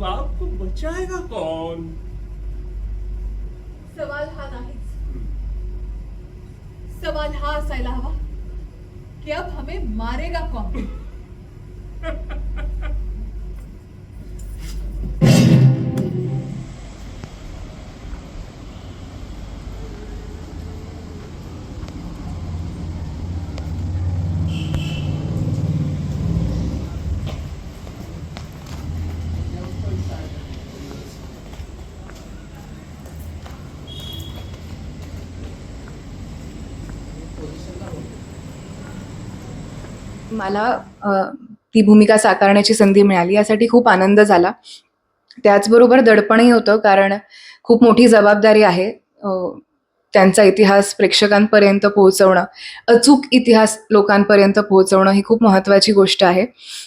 बाप आपको बचाएगा कौन? सवाल हा नाहीच सवाल हा असायला हवा की अब हमें मारेगा कौन? मला ती भूमिका साकारण्याची संधी मिळाली यासाठी खूप आनंद झाला. त्याचबरोबर दडपणही होतं कारण खूप मोठी जबाबदारी आहे त्यांचा इतिहास प्रेक्षकांपर्यंत पोहोचवणं. अचूक इतिहास लोकांपर्यंत पोहोचवणं ही खूप महत्त्वाची गोष्ट आहे.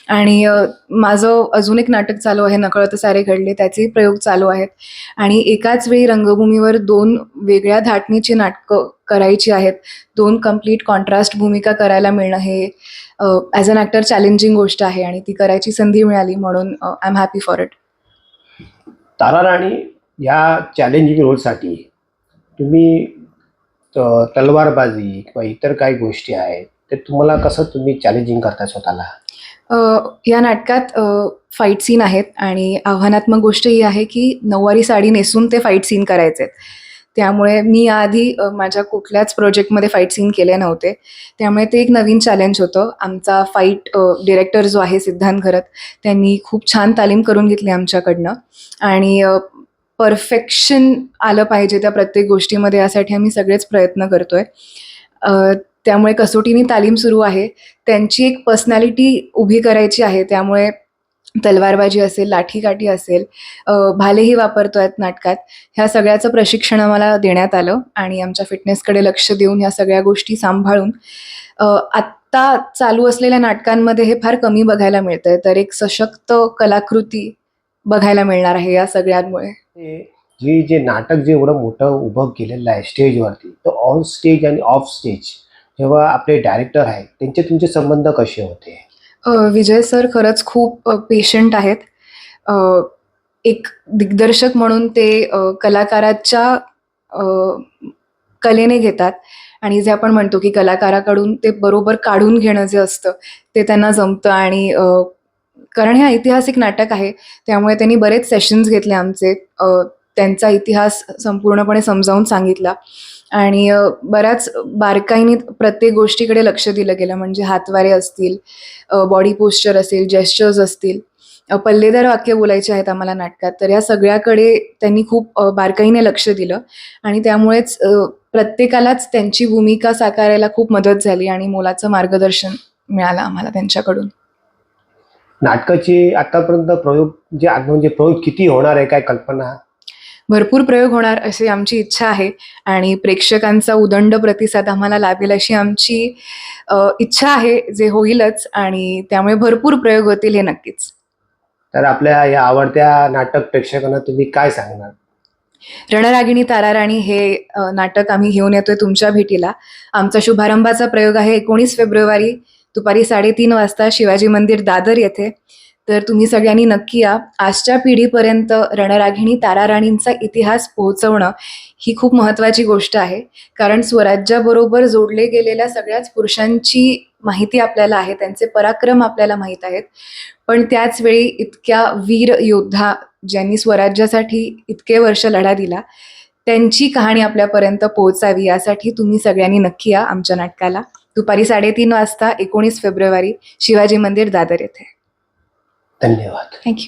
आणि माझं अजून एक नाटक चालू आहे नकळत सारे घडले त्याचेही प्रयोग चालू आहेत. आणि एकाच वेळी रंगभूमीवर दोन वेगळ्या धाटणीची नाटकं करायची आहेत. दोन कंप्लीट कॉन्ट्रास्ट भूमिका करायला मिळणं हे ॲज अन ॲक्टर चॅलेंजिंग गोष्ट आहे आणि ती करायची संधी मिळाली म्हणून I am happy for it Tara Rani या चॅलेंजिंग रोलसाठी तुम्ही तलवारबाजी किंवा इतर काही गोष्टी आहेत ते तुम्हाला कसं तुम्ही चॅलेंजिंग करता स्वतःला? या नाटकात फाईट सीन आहेत आणि आव्हानात्मक गोष्ट ही आहे की नऊवारी साडी नेसून ते फाईट सीन करायचे आहेत त्यामुळे मी आधी माझ्या कुठल्याच प्रोजेक्टमध्ये फाईट सीन केले नव्हते. त्यामुळे ते एक नवीन चॅलेंज होतं. आमचा फाईट डिरेक्टर जो आहे सिद्धांत घरत त्यांनी खूप छान तालीम करून घेतली आमच्याकडनं. आणि परफेक्शन आलं पाहिजे त्या प्रत्येक गोष्टीमध्ये यासाठी आम्ही सगळेच प्रयत्न करतोय. आहे त्यामुळे कसोटीने तालीम सुरू आहे. त्यांची एक पर्सनॅलिटी उभी करायची आहे. त्यामुळे तलवारबाजी असेल लाठीकाठी असेल भालेही वापरतो आहेत नाटकात. ह्या सगळ्याचं प्रशिक्षण आम्हाला देण्यात आलं आणि आमच्या फिटनेसकडे लक्ष देऊन ह्या सगळ्या गोष्टी सांभाळून आत्ता चालू असलेल्या नाटकांमध्ये हे फार कमी बघायला मिळतंय. तर एक सशक्त कलाकृती बघायला मिळणार आहे या सगळ्यांमुळे. जे जे नाटक जे एवढं मोठं उभं केलेलं आहे स्टेजवरती तर ऑन स्टेज आणि ऑफ स्टेज जेव्हा आपले डायरेक्टर आहेत त्यांचे तुमचे संबंध कसे होते? अ, विजय सर खरंच खूप पेशंट आहेत. अ, एक दिग्दर्शक म्हणून ते अ, कलाकाराच्या अ, कलेने घेतात. आणि जे आपण म्हणतो की कलाकाराकडून ते बरोबर काढून घेणं जे असतं ते त्यांना जमतं. आणि अ, कारण हे ऐतिहासिक नाटक आहे त्यामुळे त्यांनी बरेच सेशन्स घेतले आमचे. अ, त्यांचा इतिहास संपूर्णपणे समजावून सांगितला. आणि बऱ्याच बारकाईने प्रत्येक गोष्टीकडे लक्ष दिलं गेलं. म्हणजे हातवारे असतील बॉडी पोस्चर असेल जेस्चर्स असतील. पल्लेदार वाक्य बोलायचे आहेत आम्हाला नाटकात. तर या सगळ्याकडे त्यांनी खूप बारकाईने लक्ष दिलं. आणि त्यामुळेच प्रत्येकालाच त्यांची भूमिका साकारायला खूप मदत झाली आणि मोलाचं मार्गदर्शन मिळालं आम्हाला त्यांच्याकडून. नाटकाचे आतापर्यंत प्रयोग जे म्हणजे प्रयोग किती होणार आहे काय कल्पना? भरपूर प्रयोग होणार अशी आमची इच्छा आहे. आणि प्रेक्षकांचा उदंड प्रतिसाद आम्हाला लाभेल अशी आमची इच्छा आहे जे होईलच आणि त्यामुळे भरपूर प्रयोग होतील हे नक्कीच. तर आपल्या या आवडत्या नाटक प्रेक्षकांना तुम्ही काय सांगणार? रणरागिणी ताराराणी हे नाटक आम्ही घेऊन येतोय तुमच्या भेटीला. आमचा शुभारंभाचा प्रयोग आहे एकोणीस फेब्रुवारी दुपारी साडेतीन वाजता शिवाजी मंदिर दादर येथे. तर तुम्ही सगळ्यांनी नक्की या. आजच्या पिढीपर्यंत रणरागिणी ताराराणींचा इतिहास पोहोचवणं ही खूप महत्त्वाची गोष्ट आहे. कारण स्वराज्याबरोबर जोडले गेलेल्या सगळ्याच पुरुषांची माहिती आपल्याला आहे त्यांचे पराक्रम आपल्याला माहीत आहेत. पण त्याच वेळी इतक्या वीर योद्धा ज्यांनी स्वराज्यासाठी इतके वर्ष लढा दिला त्यांची कहाणी आपल्यापर्यंत पोहोचावी यासाठी तुम्ही सगळ्यांनी नक्की या आमच्या नाटकाला. दुपारी साडेतीन वाजता एकोणीस फेब्रुवारी शिवाजी मंदिर दादर येथे. धन्यवाद थँक्यू